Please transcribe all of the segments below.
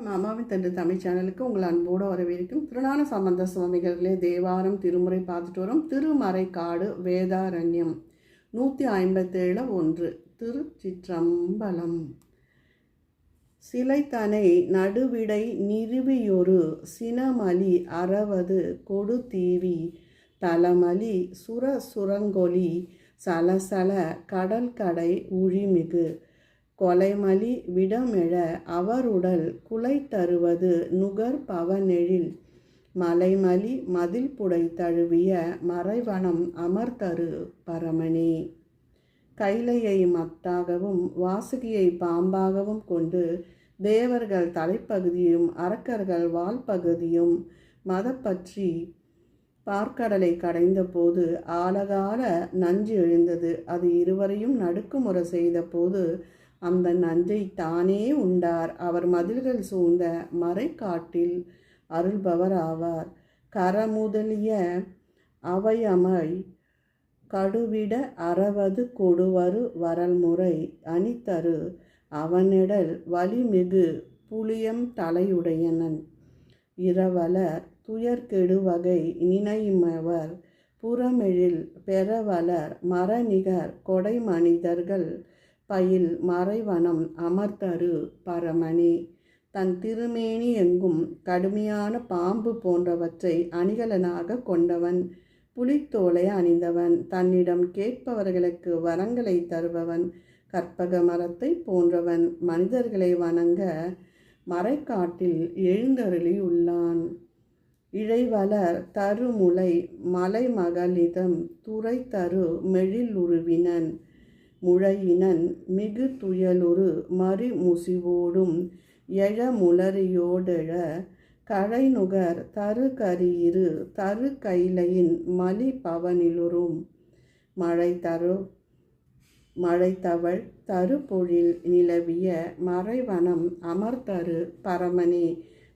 நம்ம அம்மாவின் தண்டு தமிழ் சேனலுக்கு உங்கள் அன்போடு வரவேற்கும் திருநான சம்பந்த சுவாமிகளே தேவாரம் திருமுறை பார்த்துட்டு வரோம். திருமறை காடு வேதாரண்யம் நூற்றி ஐம்பத்தேழு ஒன்று திருச்சிற்றம்பலம். சிலைத்தனை நடுவிடை நிறுவியொரு சினமலி அறவது கொடுத்தீவி தலமலி சுர சுரங்கொலி சலசல கடல் கடை உழிமிகு கொலைமலி விடமெழ அவருடல் குலை தருவது நுகர் பவனெழில். மலைமலி மதில் புடை தழுவிய மறைவனம் அமர்தரு பரமனே. கைலையை மத்தாகவும் வாசுகியை பாம்பாகவும் கொண்டு தேவர்கள் தலைப்பகுதியும் அரக்கர்கள் வால்பகுதியும் மதப்பற்றி பார்க்கடலை கடைந்தபோது ஆலகால நஞ்சு எழுந்தது. அது இருவரையும் நடுக்குமுறை செய்தபோது அந்த நஞ்சை தானே உண்டார். அவர் மதில்கள் சூழ்ந்த மறைக்காட்டில் அருள்பவர் ஆவார். கரமுதலிய அவையமை கடுவிட அறவது கொடுவரு வரல்முறை அணித்தரு அவனிடல் வலிமிகு புளியம் தலையுடையனன். இரவலர் துயர்கெடுவகை நினைமவர் புறமெழில் பெறவலர் மரநிகர் கொடை மனிதர்கள் பயில் மறைவனம் அமர்தரு பரமணி தன் திருமேனி எங்கும் கடுமையான பாம்பு போன்றவற்றை அணிகலனாக கொண்டவன் புலித்தோலை அணிந்தவன் தன்னிடம் கேட்பவர்களுக்கு வரங்களை தருபவன் கற்பக மரத்தை போன்றவன் மனிதர்களை வணங்க மறைக்காட்டில் எழுந்தருளி உள்ளான் இழைவலர் தருமுலை மலைமகளிதம் துறை தரு மெழிலுருவினன். முழையினன் மிகு துயலுறு மறிமுசிவோடும் எழமுளரியோடெழ கழைநுகர் தரு கரியிரு தரு கைலையின் மலி பவனிலுறும் மழை தரு மழைத்தவள் தருப்பொழில் நிலவிய மறைவனம் அமர்தரு பரமனே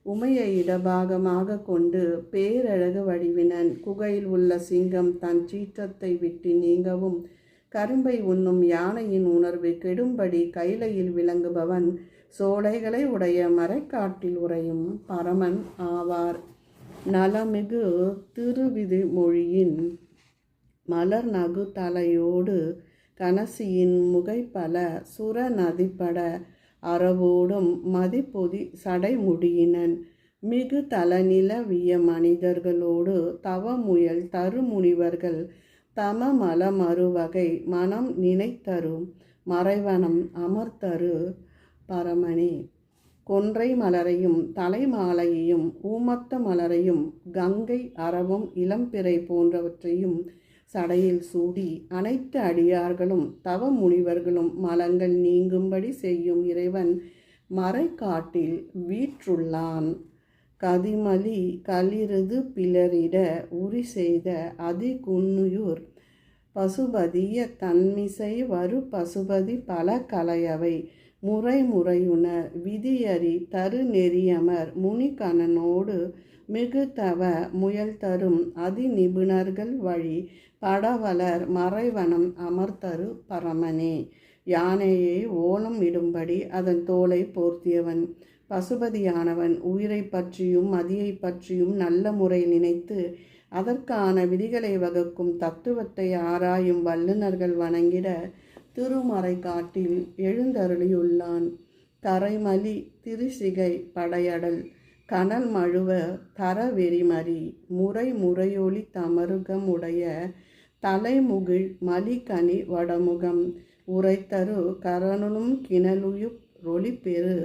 உமையை இடபாகமாக கொண்டு பேரழகு வடிவினன் குகையில் உள்ள சிங்கம் தன் சீற்றத்தை விட்டு நீங்கவும் கரும்பை உண்ணும் யானையின் உணர்வு கெடும்படி கைலையில் விளங்குபவன் சோலைகளை உடைய மறைக்காட்டில் உறையும் பரமன் ஆவார். நலமிகு திருவிதி மொழியின் மலர் நகு தலையோடு கனசியின் முகைப்பல சுர நதிப்பட அறவோடும் மதிப்பொதி சடைமுடியினன் மிகு தலநிலவிய மனிதர்களோடு தவமுயல் தருமுனிவர்கள் தம மலமறுவகை மனம் நினைத்தரும் மறைவனம் அமர்த்தரு பரமணி. கொன்றை மலரையும் தலைமாலையையும் ஊமத்த மலரையும் கங்கை அறவும் இளம்பிறை போன்றவற்றையும் சடையில் சூடி அனைத்து அடியார்களும் தவ முனிவர்களும் மலங்கள் நீங்கும்படி செய்யும் இறைவன் மறைக்காட்டில் வீற்றுள்ளான். கதிமலி களிருது பிளரிட உரி செய்த அதி குன்னுயூர் பசுபதிய தன்மிசை வரு பசுபதி பல கலையவை. முறை முறையுண விதியறி தரு நெறியமர் முனிகணனோடு மிகுத்தவ முயல் தரும் அதி நிபுணர்கள் வழி படவலர் மறைவனம் அமர்த்தரு பரமனே. யானையை ஓலம் இடும்படி அதன் தோலை போர்த்தியவன். பசுபதியானவன் உயிரை பற்றியும் மதியை பற்றியும் நல்ல முறை நினைத்து அதற்கான விதிகளை வகுக்கும் தத்துவத்தை ஆராயும் வல்லுநர்கள் வணங்கிட திருமறை காட்டில் எழுந்தருளியுள்ளான். தரைமலி திருசிகை படையடல் கனல் மழுவ தரவெறிமறி முறை முறையொளி தமருகம் உடைய தலைமுகிழ் மலிகனி வடமுகம். உரைத்தரு கரனும் கிணலுயுப் ரொளிப்பெரு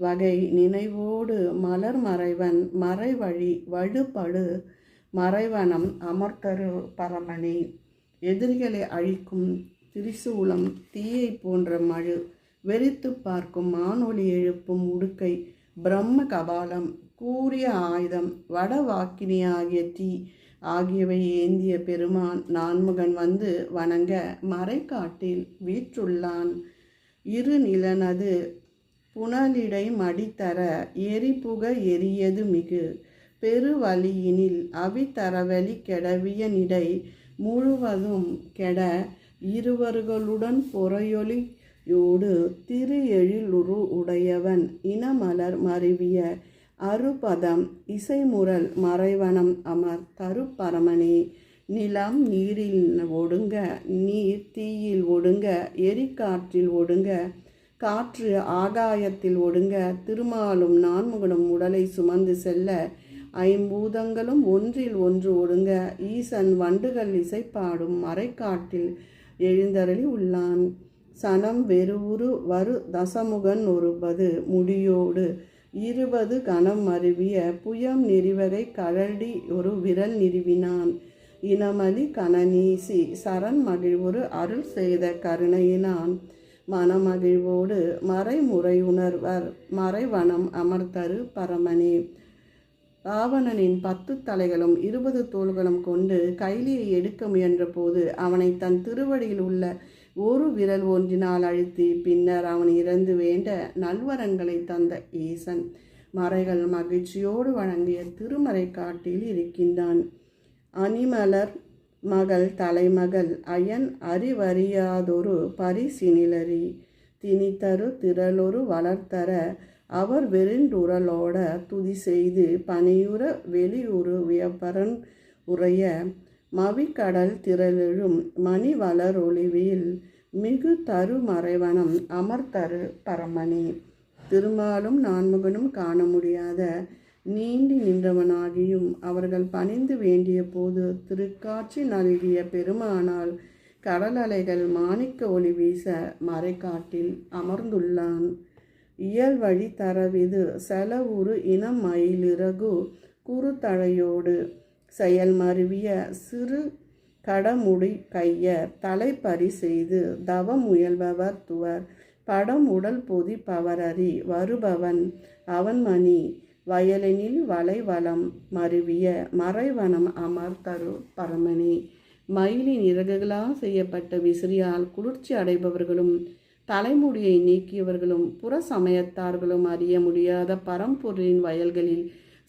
வகை நினைவோடு மலர் மறைவன் மறைவழி வழுபடு மறைவனம் அமர்த்தரு பரமணி எதிரிகளை அழிக்கும் திரிசூலம் தீயை போன்ற மழு வெறித்து பார்க்கும் மானொலி எழுப்பும் உடுக்கை பிரம்ம கபாலம் கூறிய ஆயுதம் வடவாக்கினி ஆகிய தீ ஆகியவை ஏந்திய பெருமான் நான்முகன் வந்து வணங்க மறைக்காட்டில் வீற்றுள்ளான். இரு நிலனது புனலிடை மடித்தர எரிபுக எரியது மிகு. பெருவழியினில் அவித்தரவழி கெடவிய நிடை முழுவதும் கெட இருவர்களுடன் பொறையொலியோடு திரு எழிலுரு உடையவன் இனமலர் மருவிய அருபதம் இசைமுரல் மறைவனம் அமர் தருப்பரமணி நிலம் நீரில் ஒடுங்க நீர் தீயில் ஒடுங்க எரிக்காற்றில் ஒடுங்க காற்று ஆகாயத்தில் ஒடுங்க திருமாலும் நான்முகனும் உடலை சுமந்து செல்ல ஐம்பூதங்களும் ஒன்றில் ஒன்று ஒடுங்க ஈசன் வண்டுகள் இசைப்பாடும் மறைக்காட்டில் எழுந்தருளி உள்ளான். சனம் வெறுவுரு வரு தசமுகன் ஒருபது முடியோடு இருபது கணம் அருவிய புயம் நெறிவகை கழடி ஒரு விரல் நிறுவினான். இனமதி கணநீசி சரண் மகிழ்வொரு அருள் செய்த கருணையினான். மனமகிழ்வோடு மறைமுறை உணர்வர் மறைவனம் அமர்த்தரு பரமனே. ராவணனின் பத்து தலைகளும் இருபது தோள்களும் கொண்டு கைலியை எடுக்க முயன்றபோது அவனை தன் திருவடியில் உள்ள ஒரு விரல் ஒன்றினால் அழுத்தி பின்னர் அவன் இறந்து வேண்ட நல்வரங்களை தந்த ஈசன் மறைகள் மகிழ்ச்சியோடு வழங்கிய திருமறை காட்டில் இருக்கின்றான். அணிமலர் மகள் தலைமகள் அயன் அறிவறியாதொரு பரிசினிலறி திணித்தரு திரளொரு வளர்த்தர அவர் வெறிண்டுரலோட துதி செய்து பனியுற வெளியுறு வியப்பரன் உரைய மவிக்கடல் திரளெழும் மணி வளர் ஒளிவில் மிகு தரு மறைவனம் அமர்தரு பரமணி திருமாலும் நான்முகனும் காண முடியாத நீண்டி நின்றவனாகியும் அவர்கள் பணிந்து வேண்டிய போது திருக்காட்சி நல்கிய பெருமானால் கடல் அலைகள் மாணிக்க ஒளி வீச மறைக்காட்டில் அமர்ந்துள்ளான். இயல் வழி தரவிது செலவுறு இனம் மயிலிறகு குறுத்தழையோடு செயல் மருவிய சிறு கடமுடி கையர் தலைப்பறி செய்து தவம் முயல்பவர் துவர். படம் உடல் பொதி பவரறி வருபவன் அவன் மணி வயலெனில் வளைவலம் மருவிய மறைவனம் அமர்த்தரு பரமணி. மயிலின் இறகுகளால் செய்யப்பட்ட விசிறியால் குளிர்ச்சி அடைபவர்களும் தலைமுடியை நீக்கியவர்களும் புற சமயத்தார்களும் அறிய முடியாத பரம்பொருளின் வயல்களில்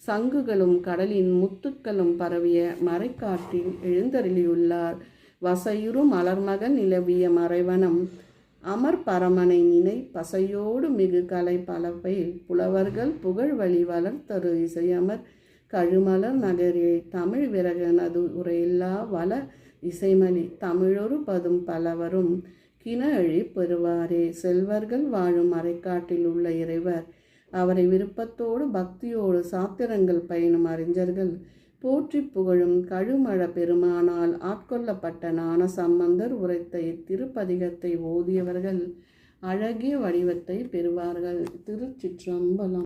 சங்குகளும் கடலின் முத்துக்களும் பரவிய மறைக்காட்டில் எழுந்தருளியுள்ளார். வசையுறு மலர்மகன் நிலவிய மறைவனம். அமர் பரமனை நினை பசையோடு மிகு கலை பலவை புலவர்கள் புகழ் வழி வளர்த்தரு இசையமர். கழுமலர் நகரே தமிழ் விரகனது உரையில்லா வள இசைமணி தமிழொரு பதும் பலவரும். கிணழி பெறுவாரே செல்வர்கள் வாழும் மறைக்காட்டில் உள்ள இறைவர். அவரை விருப்பத்தோடு பக்தியோடு சாத்திரங்கள் பயணம் அறிஞர்கள். போற்றி புகழும் கழுமழ பெருமானால் ஆட்கொள்ளப்பட்ட ஞான சம்பந்தர் உரைத்த இத்திருப்பதிகத்தை ஓதியவர்கள் அழகிய வடிவத்தை பெறுவார்கள். திருச்சிற்றம்பலம்.